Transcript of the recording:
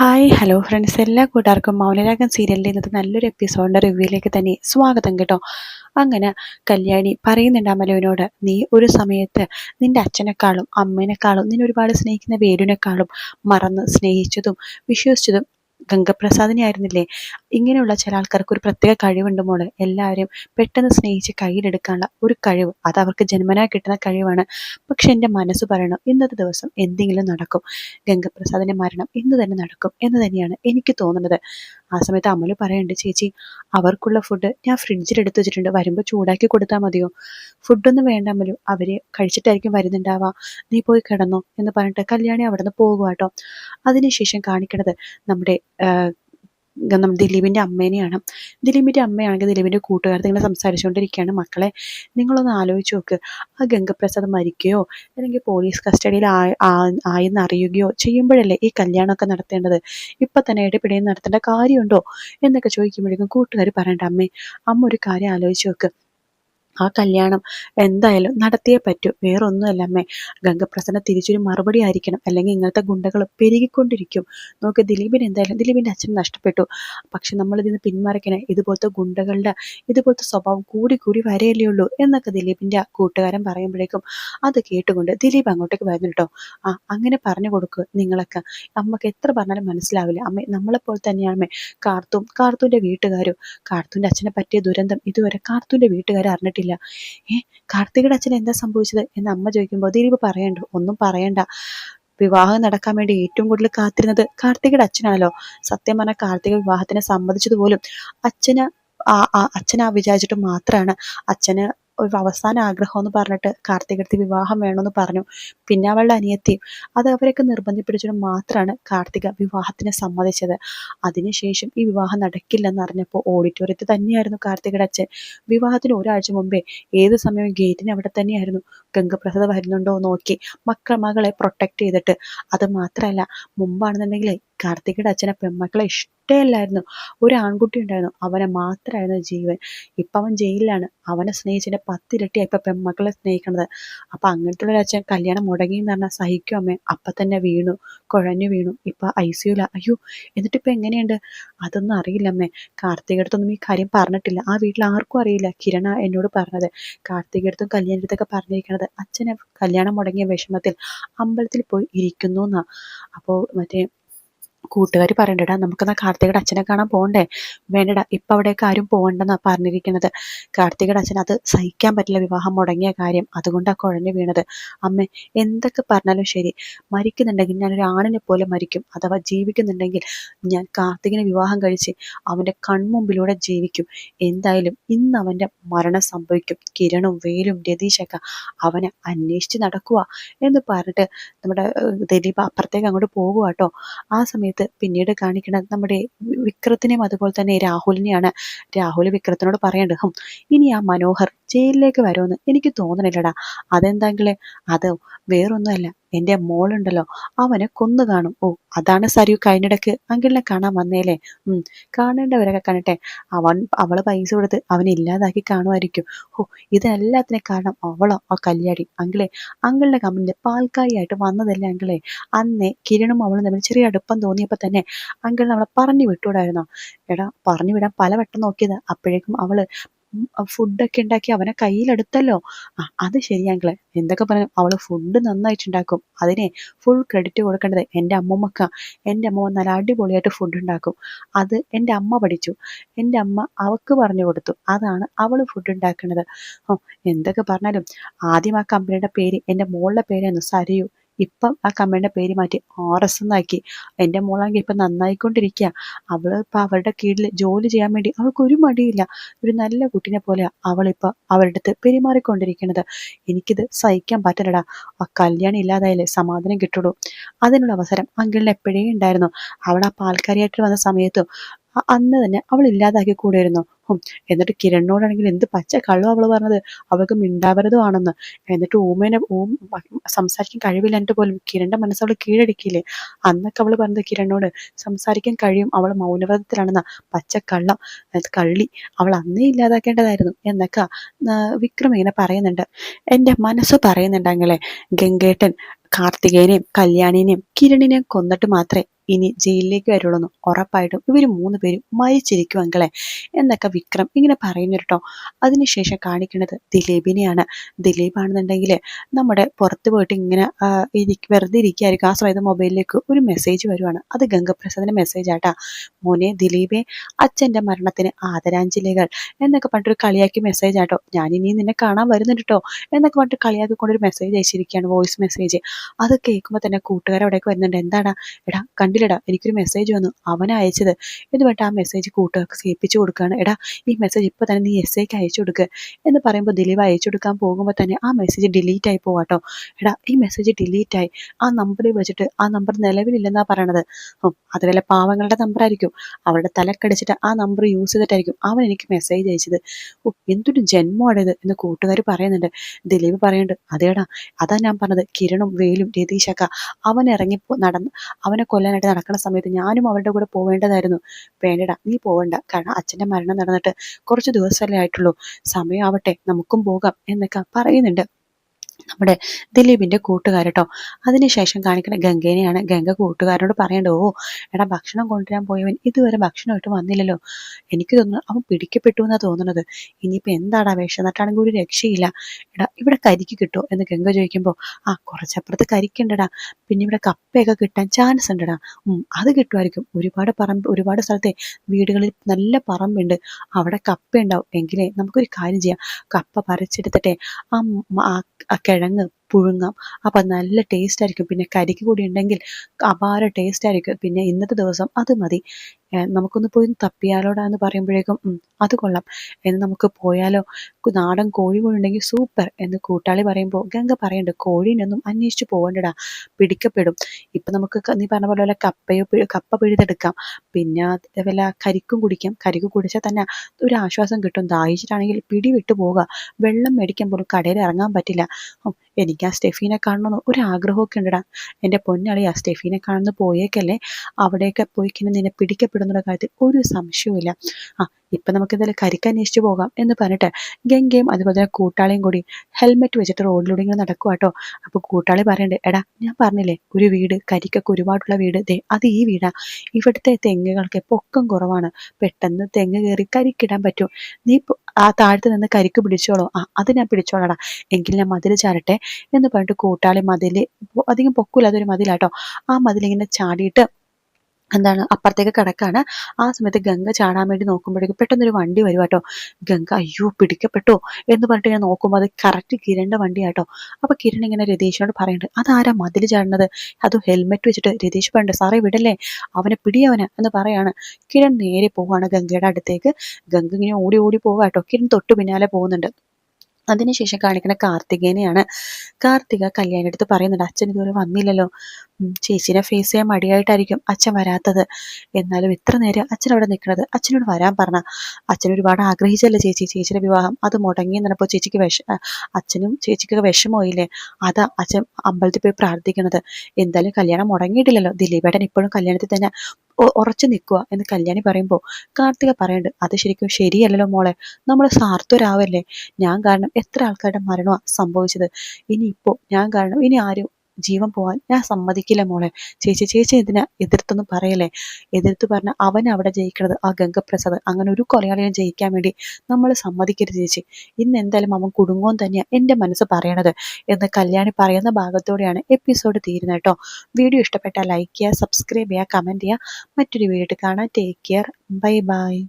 Hi hello friends എല്ലാ കൂട്ടുകാർക്കും മൗനരാഗം സീരിയലിന്റെ ഇന്നത്തെ നല്ലൊരു എപ്പിസോഡിന്റെ റിവ്യൂയിലേക്ക് തന്നെ സ്വാഗതം കേട്ടോ. അങ്ങനെ കല്യാണി പറയുന്നുണ്ട് അമലുവിനോട് നീ ഒരു സമയത്ത് നിന്റെ അച്ഛനെക്കാളും അമ്മേനെക്കാളും നിന്നെ ഒരുപാട് സ്നേഹിക്കുന്ന വേരുവിനേക്കാളും മറന്ന് സ്നേഹിച്ചതും വിശ്വസിച്ചതും ഗംഗപ്രസാദിനെ ആയിരുന്നില്ലേ? ഇങ്ങനെയുള്ള ചില ആൾക്കാർക്ക് ഒരു പ്രത്യേക കഴിവുണ്ട് മോൾ. എല്ലാവരും പെട്ടെന്ന് സ്നേഹിച്ച് കയ്യിലെടുക്കാനുള്ള ഒരു കഴിവ്. അത് അവർക്ക് ജന്മനാ കിട്ടുന്ന കഴിവാണ്. പക്ഷെ എന്റെ മനസ്സ് പറയണം ഇന്നത്തെ ദിവസം എന്തെങ്കിലും നടക്കും. ഗംഗപ്രസാദിന്റെ മരണം ഇന്ന് തന്നെ നടക്കും എന്ന് തന്നെയാണ് എനിക്ക് തോന്നുന്നത്. ആ സമയത്ത് അമൽ പറയുന്നുണ്ട് ചേച്ചി അവർക്കുള്ള ഫുഡ് ഞാൻ ഫ്രിഡ്ജിൽ എടുത്തു വെച്ചിട്ടുണ്ട്. വരുമ്പോൾ ചൂടാക്കി കൊടുത്താൽ മതിയോ? ഫുഡൊന്നും വേണ്ട അമലു. അവർ കഴിച്ചിട്ടായിരിക്കും വരുന്നുണ്ടാവാ നീ പോയി കിടന്നോ എന്ന് പറഞ്ഞിട്ട് കല്യാണി അവിടെ നിന്ന് പോകുക കേട്ടോ അതിനുശേഷം കാണിക്കണത് നമ്മുടെ ദിലീപിന്റെ അമ്മേനെയാണ്. ദിലീപിന്റെ അമ്മയാണെങ്കിൽ ദിലീപിന്റെ കൂട്ടുകാർ ഇങ്ങനെ സംസാരിച്ചുകൊണ്ടിരിക്കുകയാണ്. മക്കളെ നിങ്ങളൊന്ന് ആലോചിച്ച് നോക്ക്. ആ ഗംഗപ്രസാദ് മരിക്കുകയോ അല്ലെങ്കിൽ പോലീസ് കസ്റ്റഡിയിൽ ആയെന്ന് അറിയുകയോ ചെയ്യുമ്പോഴല്ലേ ഈ കല്യാണമൊക്കെ നടത്തേണ്ടത്? ഇപ്പം തന്നെ ഇടപെടുകയും നടത്തേണ്ട കാര്യമുണ്ടോ? എന്നൊക്കെ ചോദിക്കുമ്പോഴേക്കും കൂട്ടുകാർ പറയണ്ട അമ്മേ അമ്മ ഒരു കാര്യം ആലോചിച്ച് നോക്ക്. ആ കല്യാണം എന്തായാലും നടത്തിയേ പറ്റൂ. വേറൊന്നുമല്ല അമ്മേ. ഗംഗപ്രസന്ന തിരിച്ചൊരു മറുപടി ആയിരിക്കണം. അല്ലെങ്കിൽ ഇങ്ങനത്തെ ഗുണ്ടകൾ പെരുകിക്കൊണ്ടിരിക്കും. നോക്ക് ദിലീപിന് എന്തായാലും ദിലീപിന്റെ അച്ഛൻ നഷ്ടപ്പെട്ടു. പക്ഷെ നമ്മൾ ഇതിന് പിന്മാറിക്കണേ. ഇതുപോലത്തെ ഗുണ്ടകളുടെ ഇതുപോലത്തെ സ്വഭാവം കൂടി കൂടി വരെയല്ലേ ഉള്ളൂ എന്നൊക്കെ ദിലീപിന്റെ കൂട്ടുകാരൻ പറയുമ്പോഴേക്കും അത് കേട്ടുകൊണ്ട് ദിലീപ് അങ്ങോട്ടേക്ക് വരുന്നു കേട്ടോ. ആ അങ്ങനെ പറഞ്ഞു കൊടുക്കുക നിങ്ങളൊക്കെ. അമ്മയ്ക്ക് എത്ര പറഞ്ഞാലും മനസ്സിലാവില്ല. അമ്മ നമ്മളെപ്പോലെ തന്നെയാണ് അമ്മേ. കാർത്തും കാർത്തൂന്റെ വീട്ടുകാരും കാർത്തൂന്റെ അച്ഛനെ പറ്റിയ ദുരന്തം ഇതുവരെ കാർത്തൂന്റെ വീട്ടുകാർ അറിഞ്ഞിട്ടില്ല. ഏ കാർത്തികയുടെ അച്ഛൻ എന്താ സംഭവിച്ചത്? എന്ന് അമ്മ ചോദിക്കുമ്പോൾ ദിലീപ് പറയണ്ട ഒന്നും പറയണ്ട. വിവാഹം നടക്കാൻ വേണ്ടി ഏറ്റവും കൂടുതൽ കാത്തിരുന്നത് കാർത്തികയുടെ അച്ഛനാണല്ലോ. സത്യം പറഞ്ഞാൽ കാർത്തിക വിവാഹത്തിന് സമ്മതിച്ചതുപോലും അച്ഛന് അച്ഛനാ വിചാരിച്ചിട്ട് മാത്രമാണ്. അച്ഛന് ഒരു അവസാന ആഗ്രഹം എന്ന് പറഞ്ഞിട്ട് കാർത്തികടുത്ത് വിവാഹം വേണമെന്ന് പറഞ്ഞു. പിന്നെ അവളുടെ അനിയത്തിയും അത് അവരൊക്കെ നിർബന്ധിപ്പിടിച്ചിട്ട് മാത്രമാണ് കാർത്തിക വിവാഹത്തിന് സമ്മതിച്ചത്. അതിനുശേഷം ഈ വിവാഹം നടക്കില്ലെന്ന് അറിഞ്ഞപ്പോൾ ഓഡിറ്റോറിയത്തിൽ തന്നെയായിരുന്നു കാർത്തികയുടെ അച്ഛൻ. വിവാഹത്തിന് ഒരാഴ്ച മുമ്പേ ഏത് സമയവും ഗേറ്റിന് അവിടെ തന്നെയായിരുന്നു. ഗംഗപ്രസാദ് വരുന്നുണ്ടോ നോക്കി മക്കൾ മകളെ പ്രൊട്ടക്ട് ചെയ്തിട്ട്. അത് മാത്രമല്ല മുമ്പാണെന്നുണ്ടെങ്കിൽ കാർത്തികയുടെ അച്ഛനെ പെൺമക്കളെ ഇഷ്ടമല്ലായിരുന്നു. ഒരു ആൺകുട്ടി ഉണ്ടായിരുന്നു അവനെ മാത്രമായിരുന്നു ജീവൻ. ഇപ്പം അവൻ ജയിലിലാണ്. അവനെ സ്നേഹിച്ചതിന്റെ പത്തിരട്ടിയാണ് ഇപ്പം പെൺമക്കളെ സ്നേഹിക്കണത്. അപ്പം അങ്ങനത്തെ ഒരു അച്ഛൻ കല്യാണം മുടങ്ങി എന്ന് പറഞ്ഞാൽ സഹിക്കും അമ്മേ. അപ്പം തന്നെ വീണു കുഴഞ്ഞു വീണു. ഇപ്പം ഐ സിയുല അയ്യോ എന്നിട്ട് ഇപ്പൊ എങ്ങനെയുണ്ട്? അതൊന്നും അറിയില്ല അമ്മേ. കാർത്തികടുത്തൊന്നും ഈ കാര്യം പറഞ്ഞിട്ടില്ല. ആ വീട്ടിൽ ആർക്കും അറിയില്ല. കിരണ എന്നോട് പറഞ്ഞത്. കാർത്തികടുത്തും കല്യാണത്തൊക്കെ പറഞ്ഞിരിക്കണത് അച്ഛനെ കല്യാണം മുടങ്ങിയ വിഷമത്തിൽ അമ്പലത്തിൽ പോയി ഇരിക്കുന്നു എന്നാണ് അപ്പോൾ മറ്റേ കൂട്ടുകാർ പറയണ്ടടാ നമുക്കെന്നാ കാർത്തികയുടെ അച്ഛനെ കാണാൻ പോകണ്ടേ വേണ്ടടാ ഇപ്പം അവിടേക്ക് ആരും പോകണ്ടെന്നാ പറഞ്ഞിരിക്കുന്നത് കാർത്തികയുടെ അച്ഛൻ അത് സഹിക്കാൻ പറ്റില്ല വിവാഹം മുടങ്ങിയ കാര്യം. അതുകൊണ്ടാണ് കുഴഞ്ഞു വീണത്. അമ്മ എന്തൊക്കെ പറഞ്ഞാലും ശരി. മരിക്കുന്നുണ്ടെങ്കിൽ ഒരു ആണിനെ പോലെ മരിക്കും. അഥവാ ജീവിക്കുന്നുണ്ടെങ്കിൽ ഞാൻ കാർത്തികനെ വിവാഹം കഴിച്ച് അവന്റെ കൺമുമ്പിലൂടെ ജീവിക്കും. എന്തായാലും ഇന്ന് അവന്റെ മരണം സംഭവിക്കും. കിരണും വേലും രതീഷൊക്കെ അവനെ അന്വേഷിച്ച് നടക്കുക എന്ന് പറഞ്ഞിട്ട് നമ്മുടെ ദിലീപ് അപ്പുറത്തേക്ക് അങ്ങോട്ട് പോകുക കേട്ടോ ആ സമയത്ത് പിന്നീട് കാണിക്കുന്നത് നമ്മുടെ വിക്രത്തിനെയും അതുപോലെ തന്നെ രാഹുലിനെയാണ് രാഹുൽ വിക്രത്തിനോട് പറയേണ്ടത്. ഇനി ആ മനോഹർ ജയിലിലേക്ക് വരുമെന്ന് എനിക്ക് തോന്നണില്ലടാ. അതെന്താങ്കിലേ അത് വേറൊന്നുമല്ല. എന്റെ മോളുണ്ടല്ലോ അവനെ കൊന്നു കാണും. ഓ അതാണ് സരു കഴിഞ്ഞിടക്ക് അങ്കിളിനെ കാണാൻ വന്നേലേ. ഉം കാണേണ്ടവരൊക്കെ കാണട്ടെ. അവൻ അവൾ പൈസ കൊടുത്ത് അവനെ ഇല്ലാതാക്കി കാണുമായിരിക്കും. ഓ ഇതെല്ലാത്തിനും കാരണം അവളോ ആ കല്യാടി അങ്കിളെ അങ്കിളിന്റെ കമ്പനിയിൽ പാൽക്കാരിയായിട്ട് വന്നതല്ലേ അങ്കിളെ? അന്നേ കിരണും അവളും തമ്മിൽ ചെറിയ അടുപ്പം തോന്നിയപ്പോൾ തന്നെ അങ്കിൾ നമ്മളെ പറഞ്ഞു വിട്ടൂടായിരുന്നോ എടാ പറഞ്ഞു വിടാൻ പല വട്ടം നോക്കിയത്. അപ്പോഴേക്കും അവൾ ഫുഡൊക്കെ ഉണ്ടാക്കി അവനെ കയ്യിലെടുത്തല്ലോ. ആ അത് ശരിയാങ്കിളെ എന്തൊക്കെ പറഞ്ഞു? അവൾ ഫുഡ് നന്നായിട്ടുണ്ടാക്കും അതിനെ ഫുൾ ക്രെഡിറ്റ് കൊടുക്കേണ്ടത് എന്റെ അമ്മമ്മക്ക. എന്റെ അമ്മ നല്ല അടിപൊളിയായിട്ട് ഫുഡ് ഉണ്ടാക്കും. അത് എന്റെ അമ്മ പഠിച്ചു. എന്റെ അമ്മ അവക്ക് പറഞ്ഞു കൊടുത്തു. അതാണ് അവൾ ഫുഡ് ഉണ്ടാക്കുന്നത്. എന്തൊക്കെ പറഞ്ഞാലും ആദ്യം ആ കമ്പനിയുടെ പേര് എന്റെ മോളുടെ പേരായിരുന്നു സരയു. ഇപ്പം ആ കമ്പനിയുടെ പേര് മാറ്റി ആർ എസ് എന്നാക്കി. എന്റെ മോളാണെങ്കിൽ ഇപ്പം നന്നായിക്കൊണ്ടിരിക്കുക അവൾ ഇപ്പം അവരുടെ കീഴിൽ ജോലി ചെയ്യാൻ വേണ്ടി അവൾക്ക് ഒരു മടിയില്ല. ഒരു നല്ല കുട്ടീനെ പോലെ അവളിപ്പോൾ അവരുടെ അടുത്ത് പെരുമാറിക്കൊണ്ടിരിക്കുന്നത് എനിക്കിത് സഹിക്കാൻ പറ്റില്ലടാ ആ കല്യാണം ഇല്ലാതായാലേ സമാധാനം കിട്ടുള്ളൂ. അതിനുള്ള അവസരം അങ്കിളിന് എപ്പോഴേ ഉണ്ടായിരുന്നു. അവൾ ആ പാൽക്കാരിയായിട്ട് വന്ന സമയത്തും അന്ന് തന്നെ അവൾ ഇല്ലാതാക്കി കൂടെയിരുന്നു. എന്നിട്ട് കിരണിനോടാണെങ്കിൽ എന്ത് പച്ച കള്ളോ അവൾ പറഞ്ഞത്? അവൾക്ക് മിണ്ടാവരുതുമാണെന്ന് എന്നിട്ട് ഊമേനെ ഊം സംസാരിക്കാൻ കഴിവില്ല എന്നിട്ട് പോലും കിരണിന്റെ മനസ്സ് അവൾ കീഴടക്കിയില്ലേ? അന്നൊക്കെ അവൾ പറഞ്ഞത് കിരണിനോട് സംസാരിക്കാൻ കഴിയും അവൾ മൗനവ്രതത്തിലാണെന്ന പച്ച കള്ളം കള്ളി അവൾ അന്നേ ഇല്ലാതാക്കേണ്ടതായിരുന്നു എന്നൊക്കെ വിക്രം ഇങ്ങനെ പറയുന്നുണ്ട്. എന്റെ മനസ്സ് പറയുന്നുണ്ടെങ്കിലേ ഗംഗേട്ടൻ കാർത്തികേനെയും കല്യാണിനെയും കിരണിനെയും കൊന്നിട്ട് മാത്രമേ ഇനി ജയിലിലേക്ക് വരുള്ളൂ ഉറപ്പായിട്ടും ഇവർ മൂന്ന് പേരും മരിച്ചിരിക്കും അങ്കളെ. എന്നൊക്കെ വിക്രം ഇങ്ങനെ പറയുന്നു കേട്ടോ അതിനുശേഷം കാണിക്കുന്നത് ദിലീപിനെയാണ്. ദിലീപാണെന്നുണ്ടെങ്കിൽ നമ്മുടെ പുറത്ത് പോയിട്ട് ഇങ്ങനെ വെറുതെ ഇരിക്കുകയായിരിക്കും ആ സമയത്ത് മൊബൈലിലേക്ക് ഒരു മെസ്സേജ് വരുവാണ്. അത് ഗംഗപ്രസാദിന്റെ മെസ്സേജ് ആട്ടാ. മോനെ ദിലീപെ അച്ഛന്റെ മരണത്തിന് ആദരാഞ്ജലികൾ എന്നൊക്കെ പറഞ്ഞിട്ടൊരു കളിയാക്കി മെസ്സേജ് ആട്ടോ. ഞാനിനി നിന്നെ കാണാൻ വരുന്നുണ്ട് കേട്ടോ എന്നൊക്കെ പറഞ്ഞിട്ട് കളിയാക്കിക്കൊണ്ടൊരു മെസ്സേജ് അയച്ചിരിക്കുകയാണ്. വോയിസ് മെസ്സേജ് അത് കേൾക്കുമ്പോൾ തന്നെ കൂട്ടുകാർ വരുന്നുണ്ട്. എന്താടാ? എടാ കണ്ടില്ലടാ എനിക്കൊരു മെസ്സേജ് വന്നു. അവനെ അയച്ചത്. എന്ന് പറഞ്ഞിട്ട് ആ മെസ്സേജ് കൂട്ടുകാർക്ക് സേപ്പിച്ചു കൊടുക്കുകയാണ്. എടാ ഈ മെസ്സേജ് ഇപ്പോൾ തന്നെ നീ എസ് ഐക്ക് അയച്ചു കൊടുക്കുക എന്ന് പറയുമ്പോൾ ദിലീപ് അയച്ചു കൊടുക്കാൻ പോകുമ്പോൾ തന്നെ ആ മെസ്സേജ് ഡിലീറ്റ് ആയി പോവാട്ടോ എടാ ഈ മെസ്സേജ് ഡിലീറ്റ് ആയി. ആ നമ്പറിൽ വെച്ചിട്ട് ആ നമ്പർ നിലവിലില്ലെന്നാ പറയണത്. അത് വല്ല പാവങ്ങളുടെ നമ്പർ ആയിരിക്കും. അവരുടെ തലക്കടിച്ചിട്ട് ആ നമ്പർ യൂസ് ചെയ്തിട്ടായിരിക്കും അവൻ എനിക്ക് മെസ്സേജ് അയച്ചത്. ഓ എന്തൊരു ജന്മമാണിത് എന്ന് കൂട്ടുകാർ പറയുന്നുണ്ട്. ദിലീപ് പറയുന്നുണ്ട് അതേടാ അതാ ഞാൻ പറഞ്ഞത്. കിരണും വേലും രതീഷൊക്കെ അവൻ ഇറങ്ങി നടന്ന് അവനെ കൊല്ലാനായിട്ട് നടക്കുന്ന സമയത്ത് ഞാനും അവരുടെ കൂടെ പോവേണ്ടതായിരുന്നു. വേണ്ടടാ നീ പോവണ്ട. കാരണം അച്ഛന്റെ മരണം നടന്നിട്ട് കുറച്ച് ദിവസമല്ലേ ആയിട്ടുള്ളൂ. സമയമാവട്ടെ നമുക്കും പോകാം എന്നൊക്കെ പറയുന്നുണ്ട്. നമ്മുടെ ദിലീപിന്റെ കൂട്ടുകാരട്ടോ അതിനുശേഷം കാണിക്കുന്ന ഗംഗേനെയാണ് ഗംഗ കൂട്ടുകാരനോട് പറയേണ്ടത് ഓ എടാ ഭക്ഷണം കൊണ്ടുവരാൻ പോയവൻ ഇതുവരെ ഭക്ഷണമായിട്ട് വന്നില്ലല്ലോ. എനിക്ക് തോന്നുന്നു അവൻ പിടിക്കപ്പെട്ടു എന്നാ തോന്നുന്നത്. ഇനിയിപ്പോ എന്താടാ നട്ടാണെങ്കിൽ ഒരു രക്ഷയില്ല. എടാ ഇവിടെ കരിക്ക് കിട്ടോ? എന്ന് ഗംഗ ചോദിക്കുമ്പോൾ ആ കുറച്ചപ്പുറത്ത് കരിക്കുണ്ടടാ. പിന്നെ ഇവിടെ കപ്പയൊക്കെ കിട്ടാൻ ചാൻസ് ഉണ്ടടാ. അത് കിട്ടുമായിരിക്കും. ഒരുപാട് പറമ്പ് ഒരുപാട് സ്ഥലത്തെ വീടുകളിൽ നല്ല പറമ്പുണ്ട്. അവിടെ കപ്പ ഉണ്ടാവും എങ്കിലേ നമുക്കൊരു കാര്യം ചെയ്യാം. കപ്പ പറിച്ചെടുത്തിട്ടെ ആ കിഴങ്ങ് പുഴുങ്ങാം. അപ്പം നല്ല ടേസ്റ്റ് ആയിരിക്കും. പിന്നെ കരിക്ക് കൂടി ഉണ്ടെങ്കിൽ അപാര ടേസ്റ്റ് ആയിരിക്കും. പിന്നെ ഇന്നത്തെ ദിവസം അത് മതി. നമുക്കൊന്ന് പോയി തപ്പിയാലോടാ എന്ന് പറയുമ്പോഴേക്കും അത് കൊള്ളാം. എന്ന് നമുക്ക് പോയാലോ? നാടൻ കോഴി കൊണ്ടുണ്ടെങ്കിൽ സൂപ്പർ. എന്ന് കൂട്ടാളി പറയുമ്പോൾ ഗംഗ പറയണ്ട കോഴീനൊന്നും അന്വേഷിച്ച് പോകണ്ടടാ പിടിക്കപ്പെടും. ഇപ്പം നമുക്ക് നീ പറഞ്ഞ പോലെ വല്ല കപ്പയോ കപ്പ പിഴുതെടുക്കാം. പിന്നെ വല്ല കരിക്കും കുടിക്കാം. കരിക്ക് കുടിച്ചാൽ തന്നെ ഒരു ആശ്വാസം കിട്ടും. ദാഹിച്ചിട്ടാണെങ്കിൽ പിടി വിട്ടു പോവുക. വെള്ളം മേടിക്കാൻ പോലും കടയിൽ ഇറങ്ങാൻ പറ്റില്ല. എനിക്ക് ആ സ്റ്റെഫീനെ കാണണമെന്ന് ഒരു ആഗ്രഹമൊക്കെ ഉണ്ടടാ. എന്റെ പൊന്നളി ആ സ്റ്റെഫീനെ കാണുന്ന പോയേക്കല്ലേ? അവിടെയൊക്കെ പോയി നിന്നെ പിടിക്കപ്പെടുന്നുള്ള കാര്യത്തിൽ ഒരു സംശയവുമില്ല. ആ ഇപ്പം നമുക്ക് കരിക്ക് അന്വേഷിച്ച് പോകാം എന്ന് പറഞ്ഞിട്ട് ഗംഗയും അതുപോലെ തന്നെ കൂട്ടാളിയും കൂടി ഹെൽമെറ്റ് വെച്ചിട്ട് റോഡിലൂടെ ഇങ്ങനെ നടക്കുക കേട്ടോ അപ്പോൾ കൂട്ടാളി പറയണ്ടേ എടാ ഞാൻ പറഞ്ഞില്ലേ ഒരു വീട് കരിക്കൊക്കെ ഒരുപാടുള്ള വീട്. ദേ അത് ഈ വീടാ. ഇവിടുത്തെ തെങ്ങുകൾക്ക് പൊക്കം കുറവാണ്. പെട്ടെന്ന് തെങ്ങ് കയറി കരിക്കിടാൻ പറ്റും. നീ ആ താഴത്ത് നിന്ന് കരിക്ക് പിടിച്ചോളോ. ആ അത് ഞാൻ പിടിച്ചോളാടാ. എങ്കിൽ ഞാൻ മതിൽ ചാടട്ടെ എന്ന് പറഞ്ഞിട്ട് കൂട്ടാളി മതിൽ അധികം പൊക്കില്ലാത്തൊരു മതിലാട്ടോ ആ മതിലിങ്ങനെ ചാടിയിട്ട് എന്താണ് അപ്പുറത്തേക്ക് കിടക്കാണ്. ആ സമയത്ത് ഗംഗ ചാടാൻ വേണ്ടി നോക്കുമ്പോഴേക്കും പെട്ടെന്നൊരു വണ്ടി വരും കേട്ടോ. ഗംഗ അയ്യോ പിടിക്കപ്പെട്ടോ? എന്ന് പറഞ്ഞിട്ട് ഞാൻ നോക്കുമ്പോൾ അത് കറക്റ്റ് വണ്ടി വണ്ടിയാട്ടോ. അപ്പൊ കിരൺ ഇങ്ങനെ രതീഷിനോട് പറയുന്നുണ്ട് അതാരാ മതിൽ ചാടുന്നത്? അത് ഹെൽമെറ്റ് വെച്ചിട്ട് രതീഷ് പറയുന്നുണ്ട് സാറേ വിടല്ലേ? അവനെ പിടിയവന് എന്ന് പറയാണ്. കിരൺ നേരെ പോവാണ് ഗംഗയുടെ അടുത്തേക്ക്. ഗംഗ ഇങ്ങനെ ഓടി ഓടി പോവാട്ടോ കിരൺ തൊട്ട് പിന്നാലെ പോകുന്നുണ്ട്. അതിനുശേഷം കാണിക്കുന്ന കാർത്തികേനെയാണ്. കാർത്തിക കല്യാണി അടുത്ത് പറയുന്നുണ്ട് അച്ഛൻ ഇതുവരെ വന്നില്ലല്ലോ. ചേച്ചിനെ ഫേസ് ചെയ്യാൻ മടിയായിട്ടായിരിക്കും അച്ഛൻ വരാത്തത്. എന്നാലും ഇത്ര നേരം അച്ഛൻ അവിടെ നിൽക്കുന്നത് അച്ഛനോട് വരാൻ പറഞ്ഞ. അച്ഛൻ ഒരുപാട് ആഗ്രഹിച്ചല്ലേ ചേച്ചി ചേച്ചിയുടെ വിവാഹം. അത് മുടങ്ങി എന്നപ്പോൾ ചേച്ചിക്ക് വിഷ അച്ഛനും ചേച്ചിക്കൊക്കെ വിഷമമായില്ലേ? അതാ അച്ഛൻ അമ്പലത്തിൽ പോയി പ്രാർത്ഥിക്കുന്നത്. എന്തായാലും കല്യാണം മുടങ്ങിയിട്ടില്ലല്ലോ. ദിലീപേട്ടൻ ഇപ്പോഴും കല്യാണത്തിൽ തന്നെ ഉറച്ചു നിൽക്കുക എന്ന് കല്യാണി പറയുമ്പോൾ കാർത്തിക പറയുന്നുണ്ട്. അത് ശരിക്കും ശരിയല്ലല്ലോ മോളെ. നമ്മൾ സാർത്ഥരാവല്ലേ? ഞാൻ കാരണം എത്ര ആൾക്കാരുടെ മരണമാണ് സംഭവിച്ചത്. ഇനിയിപ്പോൾ ഞാൻ കാരണം ഇനി ആരും ജീവൻ പോവാൻ ഞാൻ സമ്മതിക്കില്ല മോളെ. ചേച്ചി ചേച്ചി എന്തിനാ എതിർത്തൊന്നും പറയല്ലേ? എതിർത്ത് പറഞ്ഞ അവൻ അവിടെ ജയിക്കണത് ആ ഗംഗപ്രസാദ്. അങ്ങനെ ഒരു കൊലയാളിയെ ജയിക്കാൻ വേണ്ടി നമ്മൾ സമ്മതിക്കരുത് ചേച്ചി. ഇന്ന് എന്തായാലും അവൻ കുടുങ്ങോൻ തന്നെയാ എന്റെ മനസ്സ് പറയണത്. എന്ന് കല്യാണി പറയുന്ന ഭാഗത്തോടെയാണ് എപ്പിസോഡ് തീരുന്നത് കേട്ടോ. വീഡിയോ ഇഷ്ടപ്പെട്ടാൽ ലൈക്ക് ചെയ്യുക സബ്സ്ക്രൈബ് ചെയ്യുക കമന്റ് ചെയ്യുക. മറ്റൊരു വീഡിയോ കാണാം. Take care bye bye